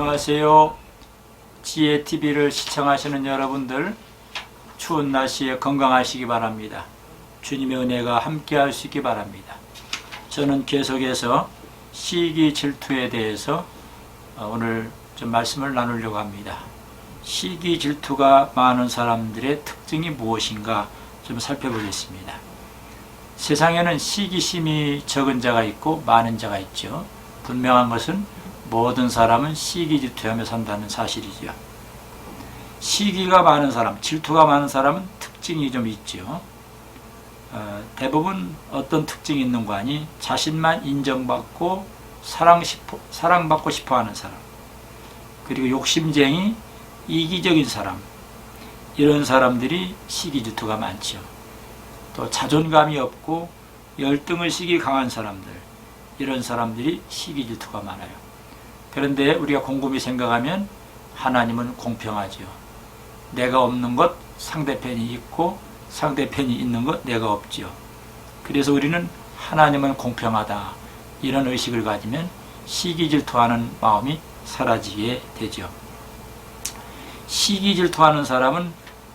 안녕하세요. 지혜TV를 시청하시는 여러분들, 추운 날씨에 건강하시기 바랍니다. 주님의 은혜가 함께 할 수 있기 바랍니다. 저는 계속해서 시기 질투에 대해서 어, 오늘 좀 말씀을 나누려고 합니다. 시기 질투가 많은 사람들의 특징이 무엇인가 좀 살펴보겠습니다. 세상에는 시기심이 적은 자가 있고 많은 자가 있죠. 분명한 것은 모든 사람은 시기 질투하며 산다는 사실이죠. 시기가 많은 사람, 질투가 많은 사람은 특징이 좀 있죠. 어, 대부분 어떤 특징이 있는 거 아니? 자신만 인정받고 사랑 싶어, 사랑받고 싶어 하는 사람. 그리고 욕심쟁이, 이기적인 사람. 이런 사람들이 시기 질투가 많죠. 또 자존감이 없고 열등의식이 강한 사람들. 이런 사람들이 시기 질투가 많아요. 그런데 우리가 곰곰이 생각하면 하나님은 공평하죠. 내가 없는 것 상대편이 있고 상대편이 있는 것 내가 없지요. 그래서 우리는 하나님은 공평하다. 이런 의식을 가지면 시기 질투하는 마음이 사라지게 되죠. 시기 질투하는 사람은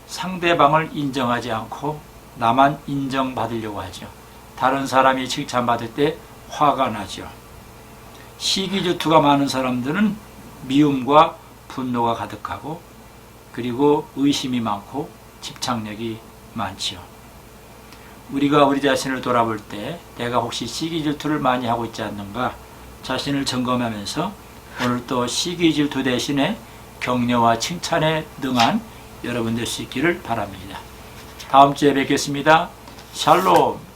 상대방을 인정하지 않고 나만 인정받으려고 하죠. 다른 사람이 칭찬받을 때 화가 나죠. 시기 질투가 많은 사람들은 미움과 분노가 가득하고 그리고 의심이 많고 집착력이 많지요. 우리가 우리 자신을 돌아볼 때 내가 혹시 시기 질투를 많이 하고 있지 않는가 자신을 점검하면서 오늘 또 시기 질투 대신에 격려와 칭찬에 능한 여러분 될 수 있기를 바랍니다. 다음 주에 뵙겠습니다. 샬롬